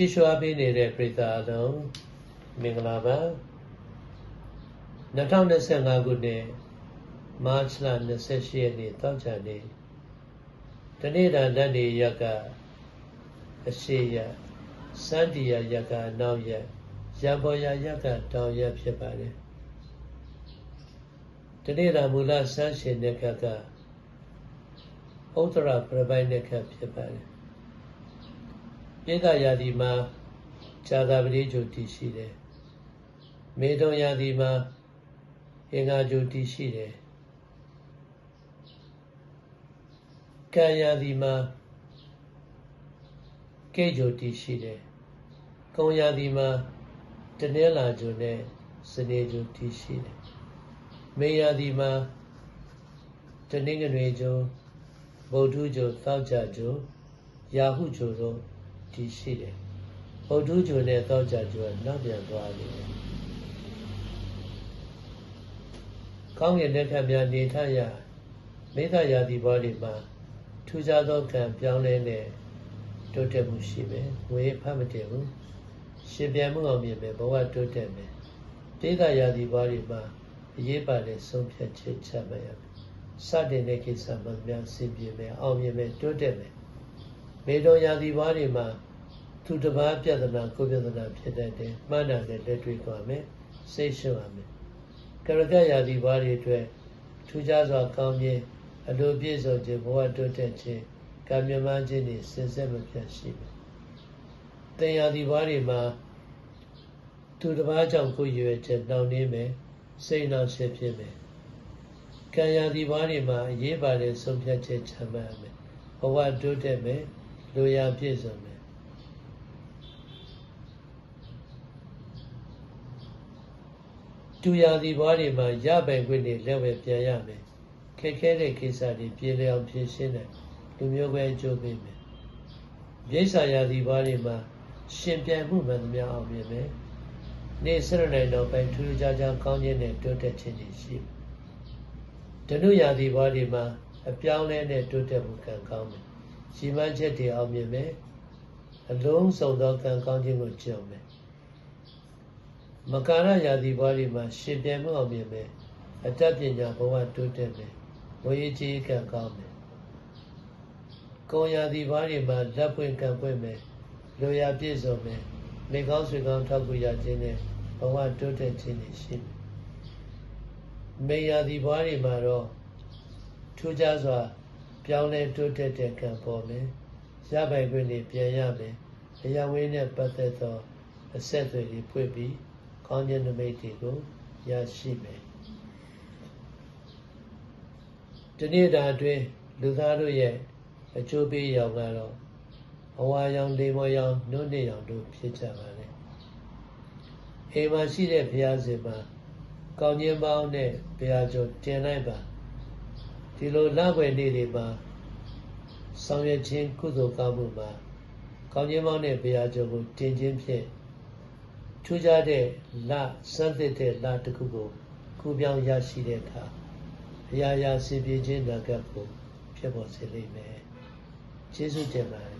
ကြည့်ရှုအားပေးနေတဲ့ပရိသတ်အလုံးမင်္ဂလာပါ2025ခုနှစ်မတ်လ28ရက်နေ့တောက်ချာနေ့တနေ့တာလက်နေရက်ကအရှိရစန္ဒီယရက်ကအနောက်ရက်ရံပေါ်ရရက်ကတောင်ရက်ဖြစ်ပါတယ်တနေ့တာမူလဆန်းရှင်တဲ့ခက်ကဥဒ္ဒရာပြပိုင်တဲ့ခက်ဖြစ်ပါတယ် ပိဋကရာသီမှာဇာတာပတိကျုတည်ရှိတယ်။မေတုံရာသီမှာအင်္ဂါကျုတည်ရှိတယ်။ကံရာသီမှာကိတ်ကျုတည်ရှိတယ်။ကုံရာသီမှာတနင်္လာကျုနဲ့စနေကျုတည်ရှိတယ်။မေရာသီမှာတနင်္ဂနွေကျုဗုဒ္ဓကျုသောကြကျုရာဟုကျုတို့ တည်ရှိတယ်။ဗုဒ္ဓကျိုနဲ့တောကြကျိုကနောက်ပြန်သွားနေတယ်။ကောင်းကင်လက်ထက်များနေထရမေတ္တာယာတိဘောတွေမှာထူးခြားသောကံပြောင်းလဲတဲ့တိုးတက်မှုရှိမယ်။ငွေဖတ်မတင်ဘူး။ရှင်ပြန်မှုအောင်မြင်မယ်ဘဝတိုးတက်မယ်။ဒေသယာတိဘောတွေမှာအရေးပါတဲ့ဆုံးဖြတ်ချက်ချမှတ်ရမယ်။စတင်တဲ့ကိစ္စမှများဆင်ပြေမယ်အောင်မြင်မယ်တိုးတက်မယ်။မေတော်ယာတိဘောတွေမှာ သူတစ်ပါးပြဿနာကိုပြဿနာဖြစ်တတ်တယ်မှန်တယ်လက်တွေ့သွားမယ်စိတ်ရှုရမယ်ကရကရာသီဘာတွေအတွက်ထူးခြားစွာကောင်းမြင်အလိုပြည့်စုံခြင်းဘဝတိုးတက်ခြင်းကံမြမခြင်းတွေစင်စစ်မပြတ်ရှိမယ်တင်ရာသီဘာတွေမှာသူတစ်ပါးကြောင့်ကိုယ်ရွယ်ချက်နှောင့်နှေးမယ်စိတ်နှောင့်ရှက်ဖြစ်မယ်ကံရာသီဘာတွေမှာအရေးပါတဲ့ဆုံးဖြတ်ချက်ချမှတ်ရမယ်ဘဝတိုးတက်မယ်လူရာပြည့်စုံမယ် တူရာသီဘွားတွေမှာရပိုင်ခွင့်တွေလက်ဝဲပြန်ရမယ်ခက်ခဲတဲ့ကိစ္စတွေပြေလည်အောင်ဖြေရှင်းတယ်လူမျိုးပဲအကျိုးပေးမယ်ရိစ္ဆာရာသီဘွားတွေမှာရှင်ပြန်မှုမှန်သမျှအောင်မြင်မယ်နေစရနိုင်တော့ပိုင်ထူးထူးခြားခြားကောင်းခြင်းနဲ့တိုးတက်ခြင်းတွေရှိမယ်ဒနုရာသီဘွားတွေမှာအပြောင်းလဲနဲ့တိုးတက်မှုကံကောင်းမယ်ရှိမှန်းချက်တွေအောင်မြင်မယ်အလုံးစုံသောကံကောင်းခြင်းကိုကြုံမယ် မကာရယာတိဘွားတွေမှာရှင်ပြန်မှုအောင်မြင်မယ်အတတ်ပညာဘဝတိုးတက်မယ်ဝေရေးကြီးကံကောင်းမယ်ကိုယ်ယာတိဘွားတွေမှာလက်ပွင့်ကံပွင့်မယ်လိုရာပြည့်စုံမယ်မိကောင်းဆွေကောင်းထောက်ကူရခြင်းနဲ့ဘဝတိုးတက်ခြင်းတွေရှိမယ်မေယာတိဘွားတွေမှာတော့ထူးခြားစွာ ပြောင်းလဲတိုးတက်တဲ့ကံပေါ်မယ်ရပိုင်ခွင့်တွေပြန်ရမယ်အရာဝေးနဲ့ပတ်သက်သောအဆက်အသွယ်တွေဖွင့်ပြီး ကောင်းခြင်းနမိတ်တွေကိုရရှိမယ်ဒီနေ့တာအတွင်းလူသားတို့ရဲ့အကျိုးပေးရောင်ကတော့ဘဝရောင်လေမောရောင်နှုတ်နေရောင်တို့ဖြစ်ကြပါလေအိမ်မှာရှိတဲ့ဘုရားရှင်မှာကောင်းခြင်းပေါင်းနဲ့ဘုရားကျော်တင်လိုက်ပါဒီလိုလကွယ်နေ့တွေမှာဆောင်ရွက်ခြင်းကုသိုလ်ကောင်းမှုမှာကောင်းခြင်းပေါင်းနဲ့ဘုရားကျော်ကိုတင်ခြင်းဖြင့် ထူးခြားတဲ့လစမ်းသစ်တဲ့လတစ်ခုကိုကူပြောင်းရရှိတဲ့အခါအရာရာစင်ပြေခြင်းနာကပ်ကိုဖြစ်ပေါ်စေလိမ့်မယ်ကျေးဇူးတင်ပါတယ်